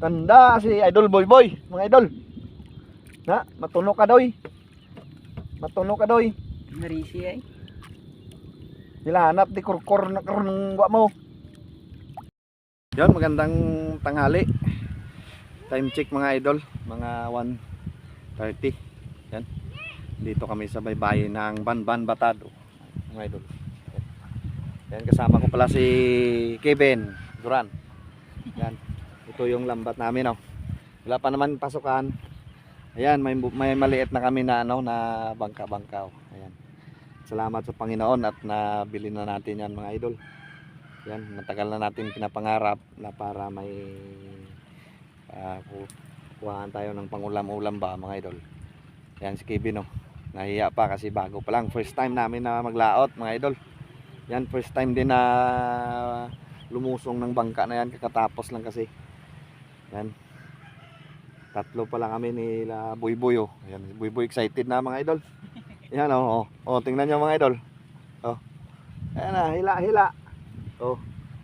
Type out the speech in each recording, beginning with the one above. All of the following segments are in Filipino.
Tanda si Idol Boy Boy, mga idol. Na, matuno ka doy. Matuno ka doy. Narisi ay. Nilahanap di kurkur na karong mo. Yan, magandang tanghali. Time check mga idol, mga 1.30. Yan. Dito kami sa baybayin ng Banban Batado. Mga idol. Yan, kasama ko pala si Kevin Duran. Yan. Ito yung lambat namin, oh. Wala pa naman pasukan. Ayan, may, may maliit na kami na ano na bangka-bangka. Oh. Ayan. Salamat sa Panginoon at nabili na natin yan mga idol. Yan, matagal na natin pinapangarap na para may uh, kuhaan tayo ng pangulam-ulam ba mga idol. Yan si Kevin oh. Nahiya pa kasi bago pa lang. First time namin na maglaot mga idol. Yan, first time din na lumusong ng bangka na yan kakatapos lang kasi. Yan. Tatlo pa lang kami nila Buyboy oh. Yan, si Buyboy excited na mga idol. Yan oh, oh. Oh, tingnan niyo mga idol. Oh. Ayan na, hila, hila. Oh,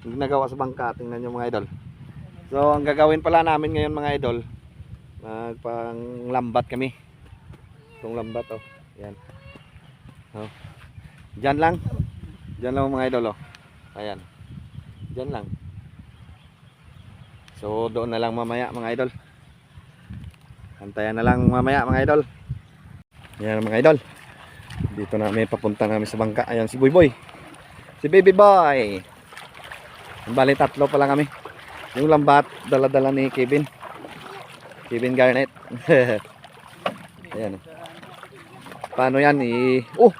yung nagawa sa bangka, tingnan niyo mga idol. So, ang gagawin pala namin ngayon mga idol, magpanglambat kami. Itong lambat oh. Yan. Oh. Diyan lang. Diyan lang mga idol oh. Ayan. Diyan lang. So, doon na lang mamaya mga idol. Antayan na lang mamaya mga idol. Yan mga idol. Dito na may papunta namin sa bangka. Ayan si Boy Boy. Si Baby Boy. Bali tatlo pa lang kami. Yung lambat dala-dala ni Kevin. Kevin Garnett. Ayan. Paano yan i Oh,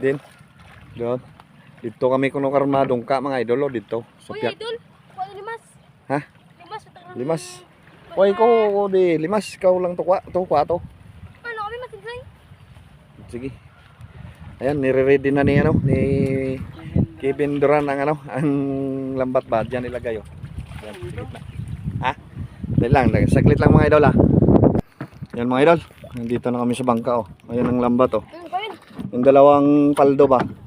din. Doon. Dito kami kuno karmadong ka mga idol oh, dito. Sa Uy, idol. Kuha limas. Ha? Limas. Limas. Hoy ko di limas ikaw lang to kwa to kwa to. Ano kami matinsay? Sige. Ayan, nire-ready na ni ano ni Kevin Duran ang ano, ang lambat ba diyan ilagay oh. Yan, saglit lang. Ha? Dali lang, saglit lang mga idol ah. Yan mga idol, nandito na kami sa bangka oh. Ayan ang lambat oh. Yung dalawang paldo ba?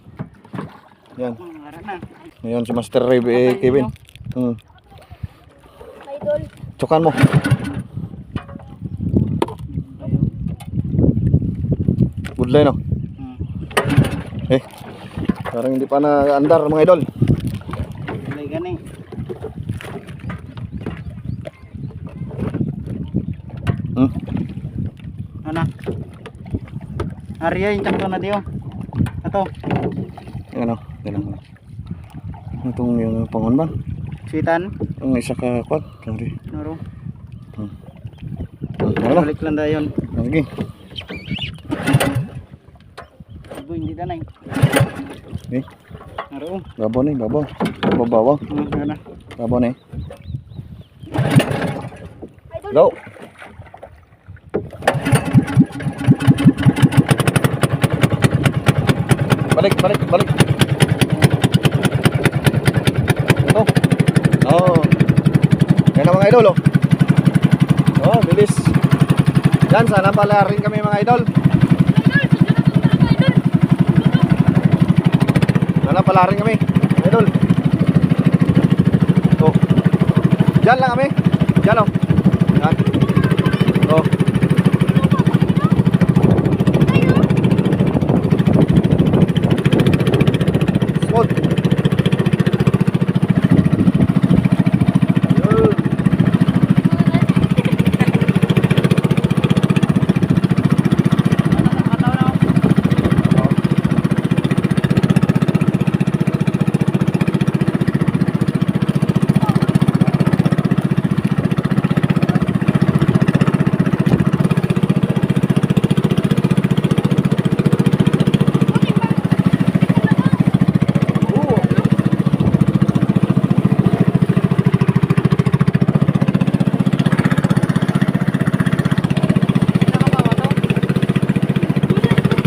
Yan. Na. Ngayon si Master Ray eh, Kevin. Hmm. Idol. Tsukan mo. Good line oh. Hmm. Eh. Parang hindi pa na andar mga idol. Lay gani. Hmm. Ano? Arya yung tsaka na diyo. Ito. Ano? Ganun. Itong yung pangon ba? Sweetan. Ang isa ka kwat. Sorry. Nuro. Hmm, Ano? Balik lang dayon. Sige. Ibu hindi danay. Eh, Naro. babaw ni, babaw. Babaw. Hmm, ara na. Babaw ni. Go. Balik, balik, balik. Oh. Oh. Yan ang idol, oh. Oh, bilis. Yan, sana pala rin kami mga idol. Sana pala rin kami, idol. Oh. Diyan lang kami. Diyan, oh. Yan. Oh. Smooth. Yun. Ano na Oh. Oo.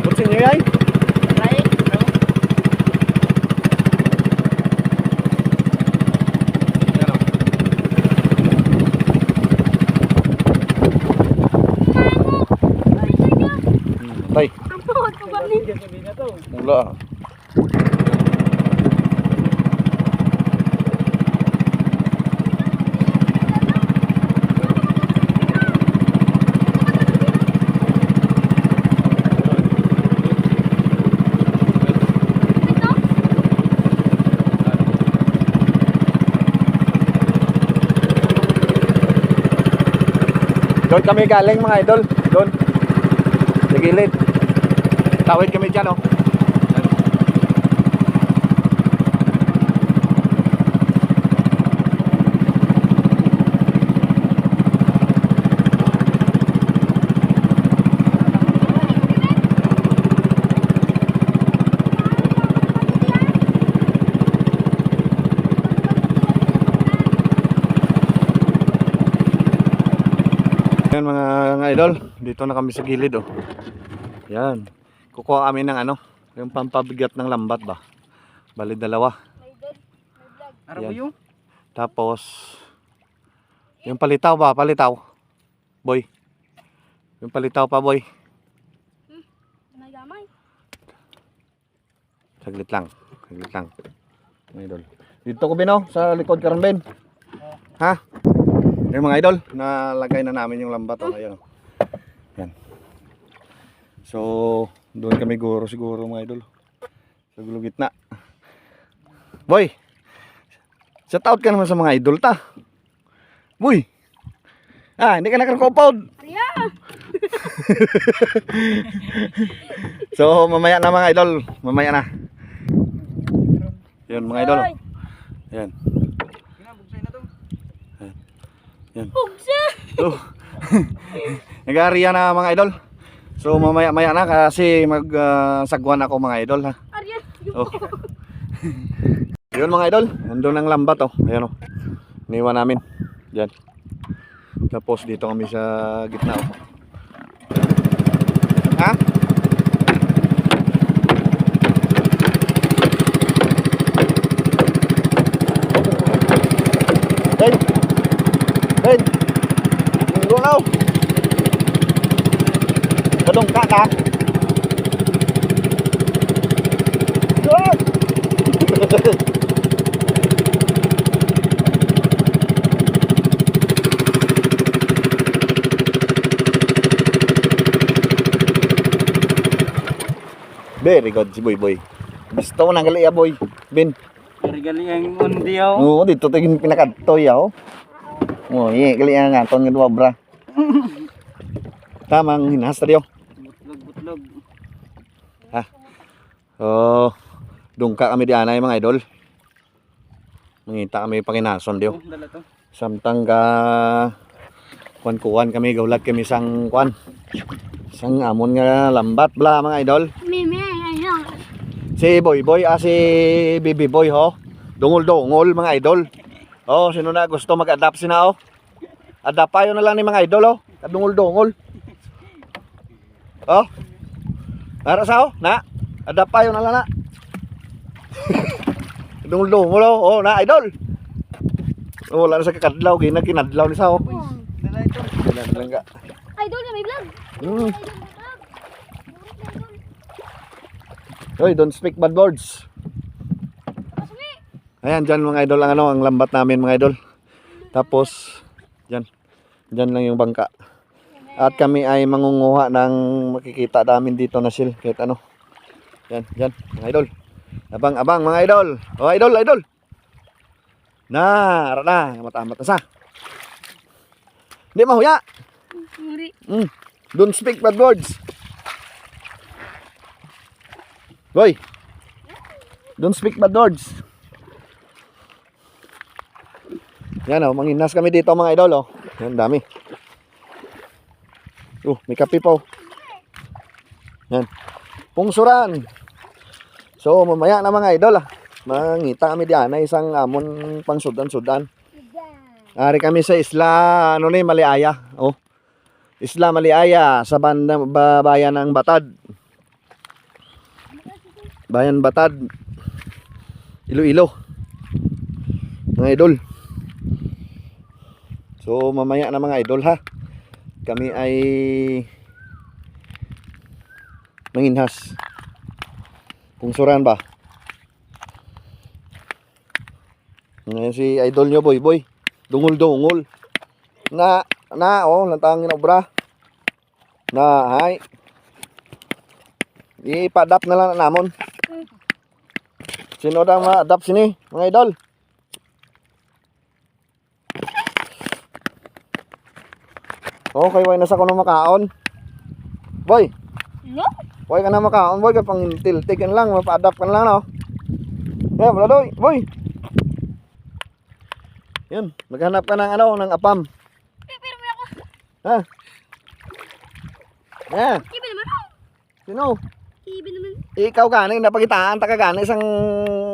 Kutsing niyo yan? Right. Yan, oh. Hmm, Tay, Ang pangod ko ba ni? Sabi na to. mula. Doon kami galing mga idol. Doon. Sa gilid. Tawid kami dyan oh. Yan mga, mga idol, dito na kami sa gilid oh. Yan. Kukuha kami ng ano, yung pampabigat ng lambat ba. Bali dalawa. May idol. May vlog. Araw Yan. yung Tapos yung palitaw ba, palitaw. Boy. Yung palitaw pa boy. Gamay. Saglit lang. Saglit lang. Mga idol. Dito ko bino sa likod karon Ben. Ha? Yung mga idol, nalagay na namin yung lambat oh, ayun. Oh. Yan. So, doon kami guro siguro mga idol. Sa gulo gitna. Boy. Shout out ka naman sa mga idol ta. Boy. Ah, hindi ka nakakopod. Arya! So, mamaya na mga idol. Mamaya na. Yun mga idol. oh. Yan. To. Pugsa! So, nag-aariya na mga idol. So, mamaya-maya na kasi mag-sagwan ako mga idol ha. Arya! Oh. Yun mga idol, nandun ang lambat oh. Ayan oh. Iniwan namin. Diyan. Tapos dito kami sa gitna oh. Ha? Ben! Ben! Minggo na oh. Kadong ka! Very good si Boy Boy. Gusto ko nang gali ya Boy. Bin. Regali ang undi yaw. Oo, dito tingin pinakadtoy oh. Oh, iya gali nga ton nga duwa bra. Tamang hinas tayo. Butlog butlog. Oh, dungka kami di anay mga idol. Mangita kami panginason dio. Oh, to. Samtang ka kuan-kuan kami gaulat kami sang kuan. Sang amon nga lambat bla mga idol. Mimi, ayun. Si Boy Boy ah si Bibi Boy ho. Dungol-dungol mga idol. Oh, sino na gusto mag-adapt sina oh. Adapt payo na lang ni mga idol oh. Kadungol-dungol. Oh. Para sa oh, na. Adapt payo na lang na. Dungol-dungol oh. Oh, na idol. Oh, wala na sa kakadlaw, gina kinadlaw ni sa oh. Dala ito. Wala na lang ka. Idol na may vlog. Idol. Hoy, don't speak bad words. Ayan, dyan mga idol ang ano, ang lambat namin mga idol. Tapos, dyan. Dyan lang yung bangka. At kami ay mangunguha ng makikita namin dito na sil. Kahit ano. Yan, dyan, mga idol. Abang, abang, mga idol. O, idol, idol. Na, ara na. Matamat na sa. Hindi mahuya. Muri. Mm. Don't speak bad words. Boy. Don't speak bad words. Yan oh, manginas kami dito mga idol oh. Yan dami. Oh, may kape pa oh. Yan. Pungsuran. So mamaya na mga idol ah. Mangita kami diyan na isang amon pang sudan-sudan. Yan. Ari kami sa isla ano ni Maliaya. Oh. Isla Maliaya sa banda, ba- bayan ng Batad. Bayan Batad. Iloilo. Mga idol. So mamaya na mga idol ha. Kami ay manginhas. Pungsuran ba? Ngayon si idol nyo boy boy. Dungol-dungol. Na, na, oh, lantangin obra. Na, hay. Ipa-adapt na lang na namon. Sino daw ma-adapt sini, mga idol? Okay, way nasa ko na makaon. Boy, No? way ka na makaon, boy, kapang tiltikin lang, mapa-adapt ka na lang, no? Yan, wala doy, boy. Yan, maghanap ka ng ano, ng apam. Pero ako. Ha? Yan, Iba naman ako. sino? Iba naman. Ikaw gani, napagitaan, taka gani, isang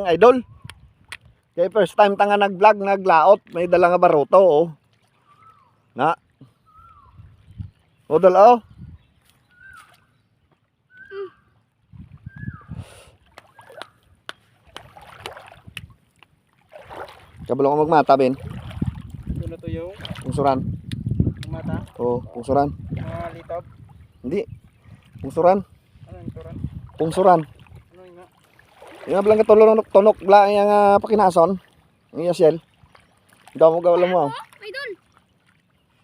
idol. Kaya first time tanga nag-vlog, naglaot, may dala nga baruto, oh. Na. O, dala, oh. Kabalo ko magmata, Ben. Ito na to yung Pungsuran. mata, Oo, pungsuran. mga litab. Hindi. Pungsuran. Ano yung turan? Pungsuran. Ano yung nga? Yung blang katulong tunok bla yung uh, pakinason. Yung shell. Ikaw mo gawala mo. ah. Oh, idol.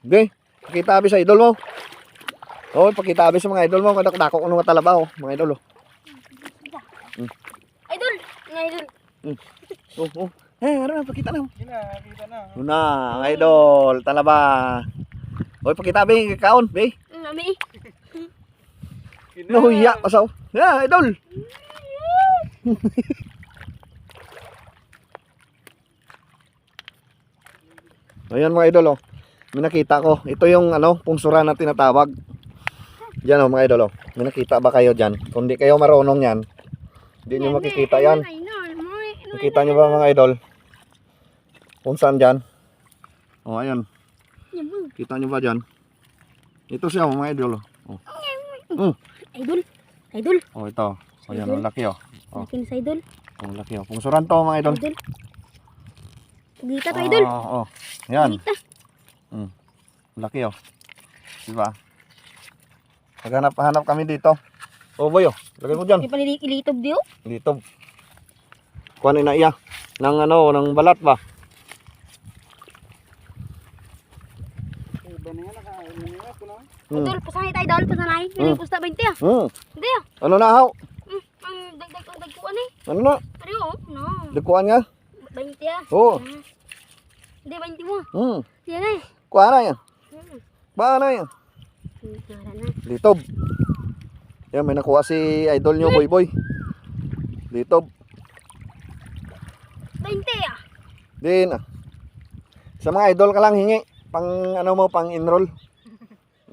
Hindi. Pakita abi sa idol mo. Oo, pakita abi sa mga idol mo. Kadak-dako ko nung talabaw. Mga idol. Oh. Idol. Nga idol. Oh, oh. Eh, ano na, pakita na. Hindi na, kita na. Una, mga idol. Talaba. Oy, pakita abi kaon, be. Ang nami. Nahuya pasaw. Yeah, idol. Ayan mga idol oh. May nakita ko. Ito yung ano, pungsuran na tinatawag. Diyan oh mga idol oh. May nakita ba kayo diyan? Kung di kayo marunong yan, hindi nyo makikita yan. Nakita nyo ba mga idol? Kung saan dyan? Oh, ayan. Kita nyo ba dyan? Ito siya oh, mga idol oh. Oh, Idol. Idol. oh ito. Oh, yan, oh, laki oh. Oh. Akin sa idol. Oh, laki oh. Pungsuran to mga idol. Idol. Pugita to idol. Oh, oh. Yan. Pugita. Mm. Laki oh. Diba? Maghanap-hanap kami dito. Oh boy oh. Lagay mo dyan. May panilitob diyo. Dito. Kuha na iya. Nang ano, nang balat ba? Hmm. Idol, pasanay tayo idol. Pasanay. Hmm. May pusta 20 ah. Hmm. Hindi ah. Ano na haw? Hmm. Ang dagdag ang dagkuan eh. Ano na? Ano oh? No. Dikuan nga? 20 ah. Oo. Ah. Hindi, 20 mo. Hmm. Yan eh. Kuha na yan. Hmm. Kuha na yan. Litob. Yan, may nakuha si idol nyo, boy boy. Litob. 20 ah. Din ah. Sa mga idol ka lang hingi. Pang ano mo, pang enroll.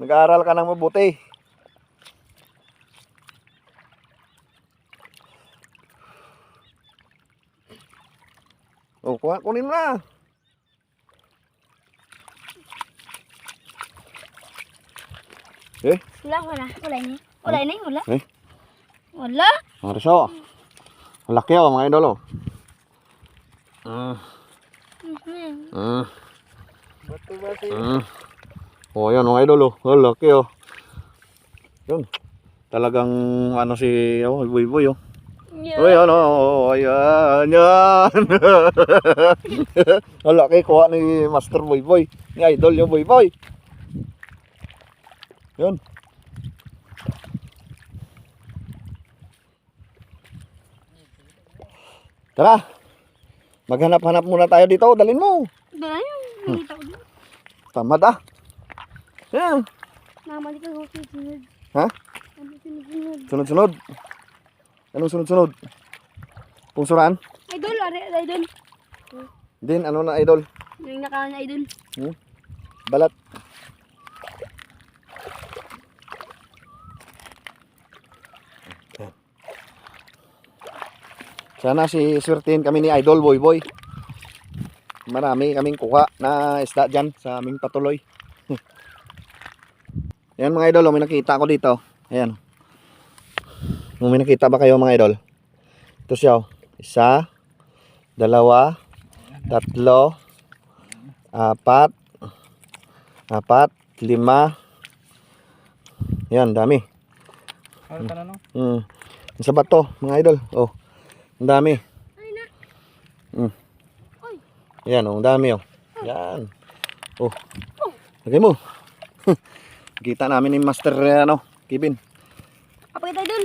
Nag-aaral ka ng mabuti. Oh, kuha, kunin mo na. Wala, wala. Wala ini. Wala ini, wala. Eh? Wala. Mariso. Ang laki oh, mga idol. Ah, ah, Bato ba si? ah. Oh, yan mga idol oh. Laki oh. Yun. Talagang ano si oh, boy boy oh. Yeah. Uy, ano, oh, ayan, yan. Ang laki kuha ni Master Boy Boy. Ni Idol yung Boy Boy. Yun. Tara. Maghanap-hanap muna tayo dito. Dalin mo. Ko din. Tamad ah. Yan. Mama, di ka sunod. Ha? Sunod? Sunod-sunod. Anong sunod-sunod? Pungsuran? Idol, are, idol. Din, ano na idol? Yung nakahan na idol. Balat. Sana si swertihin kami ni Idol Boy Boy. Marami kaming kuha na isda dyan sa aming patuloy. Yan mga idol, oh, may nakita ko dito. Ayan. May nakita ba kayo mga idol? Ito siya. oh. Isa, dalawa, tatlo, apat, apat, lima. Yan, dami. Ano ka na no? Mm. Ang sabat to, mga idol. Oh. Ang dami. Mm. Yan, oh, ang dami oh. Yan. Oh. Lagay mo. Kita namin ni Master ano, Kevin. Apa kita idol?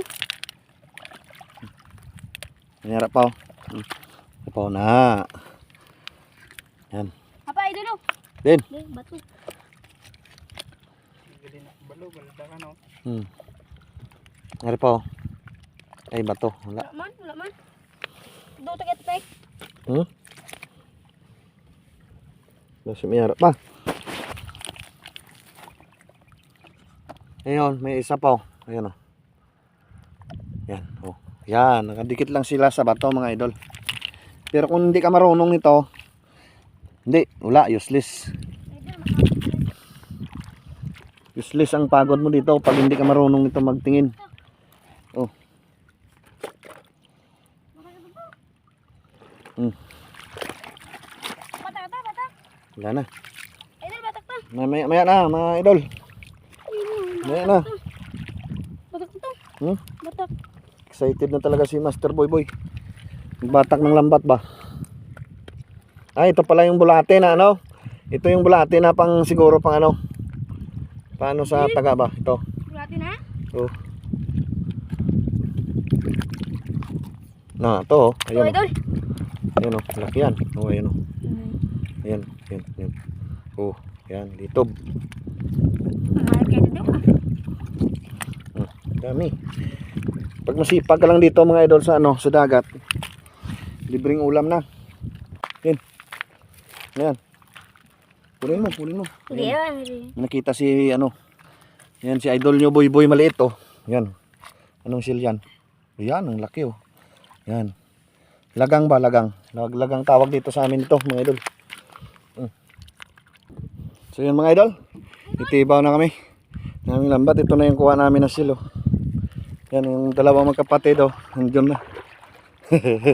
Nangyarap pa oh. Mm. Pa na. Yan. Apa idol oh? Din. Di, batu. Balo, balda ka no. Hmm. Ano pa oh? Ay, bato. Wala. Wala man, wala man. Do tagat tek. Hmm? Nasa may harap pa. Ayun, may isa pa oh. Ayan oh. Yan, oh. Yan, nakadikit lang sila sa bato mga idol. Pero kung hindi ka marunong nito, hindi, wala, useless. Useless ang pagod mo dito pag hindi ka marunong nito magtingin. Oh. Hmm. Batak ta, batak. Wala na. Idol, batak ta. Maya, maya, na, mga idol. Maya na. Batak to. Hmm? Batak. Excited na talaga si Master Boy Boy. Batak ng lambat ba? Ah, ito pala yung bulate na ano? Ito yung bulate na pang siguro pang ano? Paano sa taga ba? Ito. Bulati na. Oh. Na, ito oh. Oh, Ayun. oh. idol. Ayun oh. Laki yan. Oh, ayun oh. Ayan, ayan, ayan. Oh, yan. Litob. Hmm, dami. Pag masipag ka lang dito mga idol sa ano, sa dagat. Libreng ulam na. Yan. Yan. Kunin mo, kunin mo. Yan. yan. Nakita si ano. Yan si idol nyo boy boy maliit oh. Yan. Anong seal yan? Yan, ang laki oh. Yan. Lagang ba, lagang? Lag lagang tawag dito sa amin ito mga idol. So yun mga idol. Itibaw na kami. Naming lambat. Ito na yung kuha namin na silo. Yan yung dalawang magkapatid oh. Nandiyon na.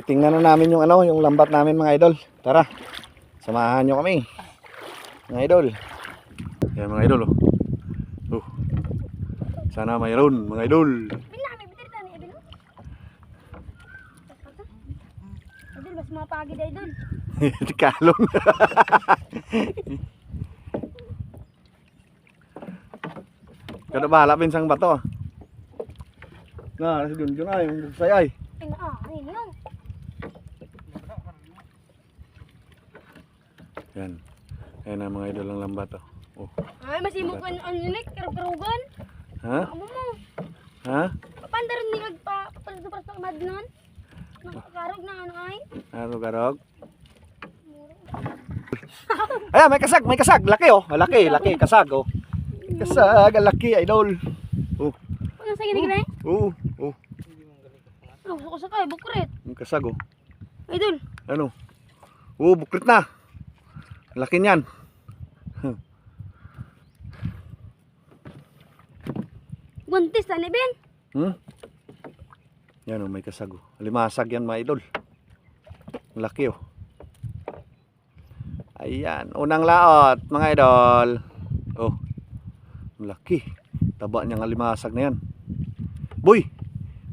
Titingnan na namin yung ano, yung lambat namin mga idol. Tara. Samahan nyo kami. Mga idol. Yan mga idol oh. Oh. Sana mayroon mga idol. Mas mapagid idol. Kalong. Kada bahala pinsang bato. Na, si Junjun ay, yung sayay. Ay na, ah, ayun. Yan. Ayan na mga idol ang lambat oh. oh. Ay, masimok kan ang unik, karug-karugan. Ha? Amo mo. Ha? Papandar ni kag pa papalit sa madnon. Nakakarog na ano ay. Arog arog. Ayan, may kasag, may kasag. Laki oh. Laki, laki, kasag oh. Kasag, ang laki, idol. Oh, Ano sa gini-gini? oh, oh. Ano gusto ko sa kay bukret. Ang kasag oh. Idol, Ano? Oh, bukrit na. Laki niyan. buntis na ni Ben. Hmm? Yan oh, may kasag oh. Limasag yan mga idol. Ang Laki oh. Ayan, unang laot mga idol. Oh. Laki. Taba niya nga limasag na yan. Boy!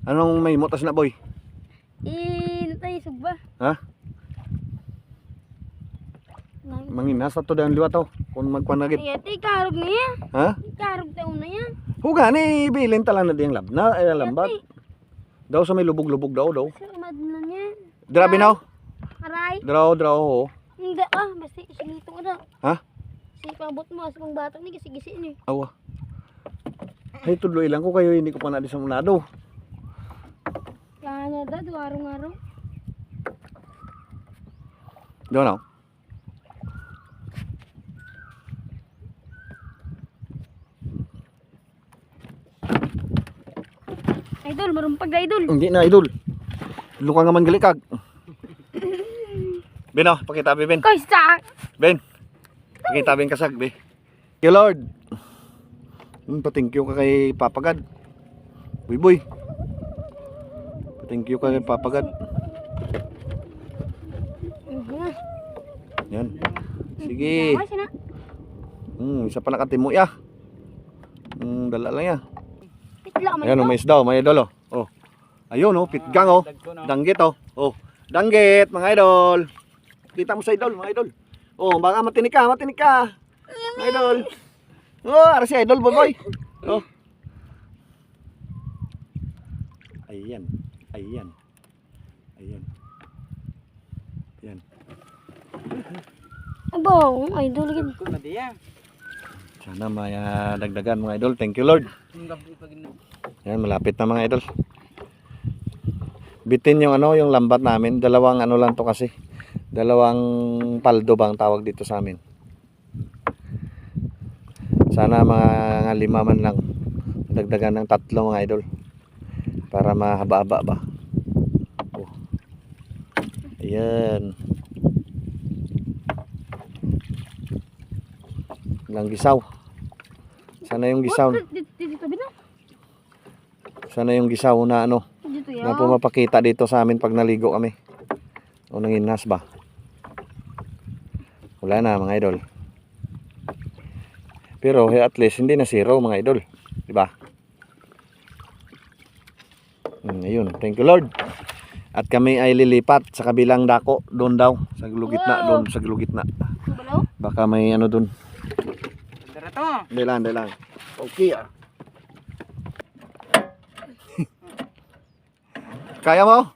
Anong may mutas na boy? Eh, natay sugba. Ha? Mangina sa to dahil liwat oh. Kung magpanagit. Ay, ati karog niya. Ha? Karog taon na yan. Huga ni bilin tala na diyang lab na ay lambat. Daw sa may lubog-lubog daw daw. Niya. Grabe na oh. Aray. Draw draw oh. Hindi ah, basta isinito ka na. Ha? Si pabot mo, sa pang batok ni gisi-gisi ni. Awa. Ay tudlo ilang ko kayo hindi ko pa na di sa munado. Kaya na da, duwarong-araw. Daw na. Idol, marumpag na idol. Hindi na idol. Luka nga man galikag. Ben oh, pakita be Ben. Koy, sa... Ben. Pakita ben kasag be. Thank you Lord. Hmm, pa-thank you ka kay Papagad. Boy boy. Pa-thank you ka kay Papagad. Yan. Sige. Hmm, isa pa nakatimu ya. Hmm, dala lang ya. Ayan, oh, may isda, oh, mga idol, oh. oh. Ayun, oh, pitgang, oh. Danggit, oh. Oh, danggit, mga idol. Kita mo sa idol, mga idol. Oh, baka matinik ka, matinik ka. Mga idol. Oh, ara si idol, boy, boy. Oh. Ayan, ayan. Ayan. Ayan. Abo, idol gid. Sana may ah, dagdagan mga idol. Thank you Lord. Ang gabi pag ina. Yan, malapit na mga idol. Bitin yung ano, yung lambat namin. Dalawang ano lang to kasi. Dalawang paldo bang tawag dito sa amin. Sana mga lima man lang. Dagdagan ng tatlo mga idol. Para mahaba-haba ba. Oh. Ayan. Lang gisaw. Sana yung gisaw. Sana yung gisaw na ano. Na pumapakita dito sa amin pag naligo kami. O nanginas ba? Wala na mga idol. Pero eh, at least hindi na zero mga idol. Di ba? Hmm, ayun. Thank you Lord. At kami ay lilipat sa kabilang dako. Doon daw. Sa gilugit na. Doon sa gilugit na. Balaw. Baka may ano doon. Hindi lang, hindi lang. Okay ah. Kaya mo?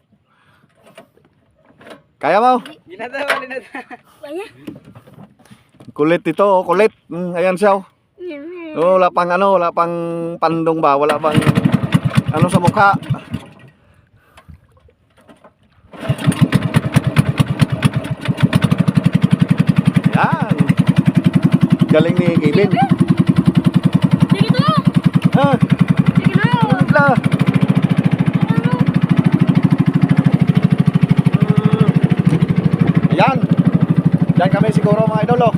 Kaya mo? Ginatawa, ginatawa. Kaya. Kulit ito, oh, kulit. Mm, ayan siya. Oh. Oh, wala pang ano, wala pang pandong ba? Wala pang ano sa mukha. Yan. Galing ni Kevin. Sige to. Ah, Sige na. wala. Yan. Yan kami siguro mga idol. Oh.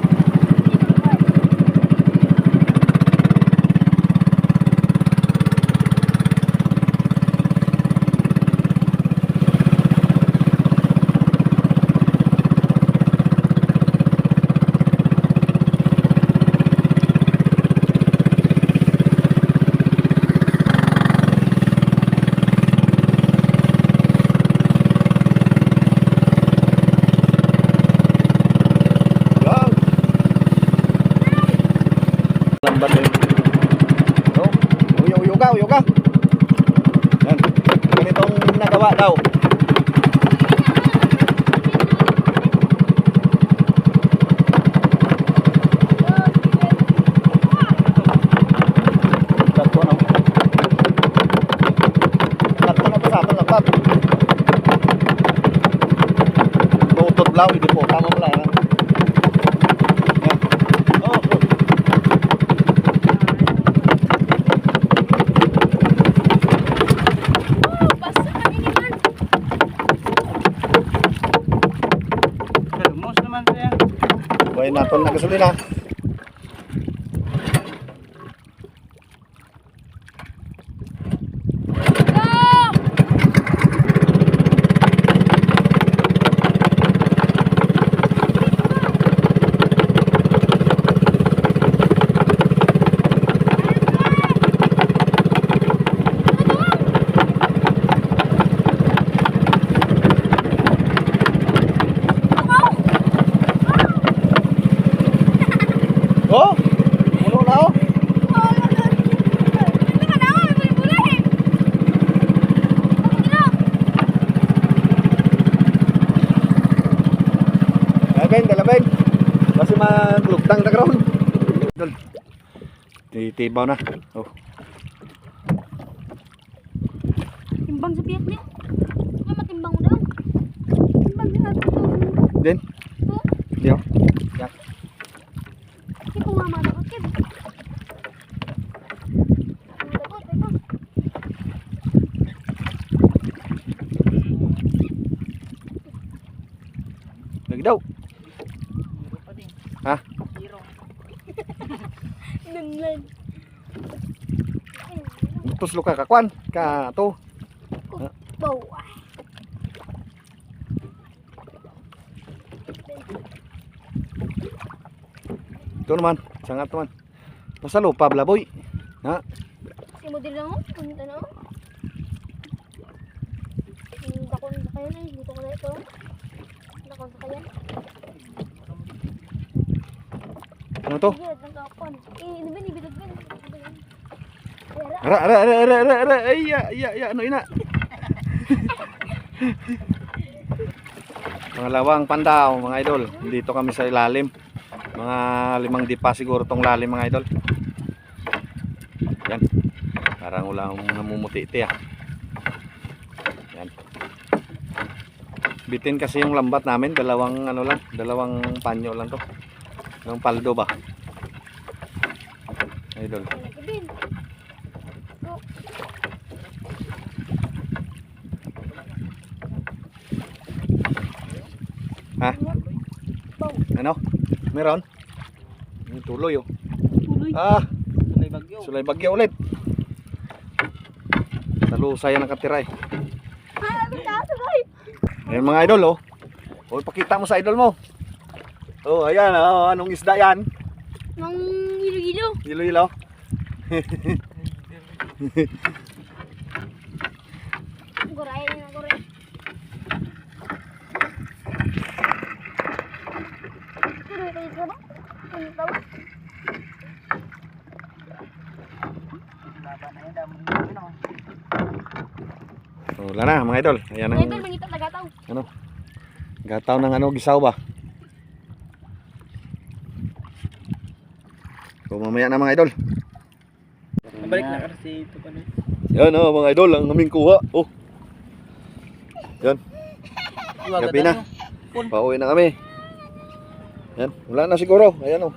Wow. Lambat eh. Oh, uyo, uyo ka, uyo ka. Yan. Ganitong nagawa daw. Tatlo na. Tatlo na pa sa atin, lambat. Tutot lang, hindi po. Tama mo lang. ha? Yan. Oh, oh. Basta ka iniman. Hermos naman siya. Buhay natin na gasolina. Oh! Puno na oh! Dalabeng, dalabeng. Kasi maglugtang na karon. Titibaw na. Oh. Timbang sa piyak niya. Ano matimbang mo daw? Timbang din natin ito. Din. Oh, Diyo. Yan. Hindi ko nga malakot yan. Ang dakot, ito. Lagi daw. Hiro pa din. Ha? Hiro. Nanlan. Tus lo ka kakwan. Ka to. Bow. Ito naman. Sangat naman. Nasa lupa blaboy. Ha? Si mo din lang ako. Punta na ako. Dakon sa kaya na. Dito ko na ito. Dakon sa kaya. Ano to? Eh, ano ba? Ibidag ba? Ara ara ara ara ara ara. Ay ya ya ano ina. mga lawang pandaw, mga idol. Dito kami sa ilalim. Mga limang dipa siguro tong lalim mga idol. Yan. Parang wala akong namumuti-iti ah. Yan. Bitin kasi yung lambat namin, dalawang ano lang, dalawang panyo lang to. Yung paldo ba? Idol. Ha? Ano? Meron? May tuloy oh. Tuloy. Ah, Tulay bagyo. sulay bagyo ulit. Talusay ang nakatira eh. Ah, sabay. Ayan mga idol oh. Oh, pakita mo sa idol mo. Oh, ayan oh, anong isda yan? Nang hilo-hilo. Hilo-hilo. Goray na goray. Goray kayo ka ba? Ano tawag? Na. Ano? Oh, wala na mga idol. Ayan ang Ito, mangita tagataw. gataw ng ano, gisaw ba? So mamaya na mga idol. Balik na kasi ito pa na. Yan oh, mga idol, ang aming kuha. Oh. Yan, gabi na. Pauwi na kami. Yan, wala na siguro. Ayan oh.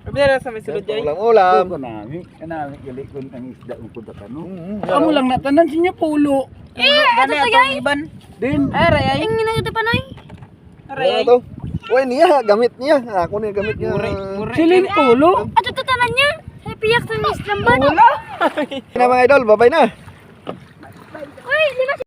Sabi na sa may sulod dyan. Ulam ulam. Kanami, kanami gali ko ang isda ng punta ka no. Amo lang natanan sinya pulo. Eh, ano to yay? Iban. Din, Aray ay. Ang ginagawa ito pa na Aray ay. Ano? Uy, niya, gamit niya. Ako yung gamit niya. Silin pulo. At ito tanan niya. Ay, piyak sa nis lambat. Wala. Na mga idol, bye-bye na. Uy, lima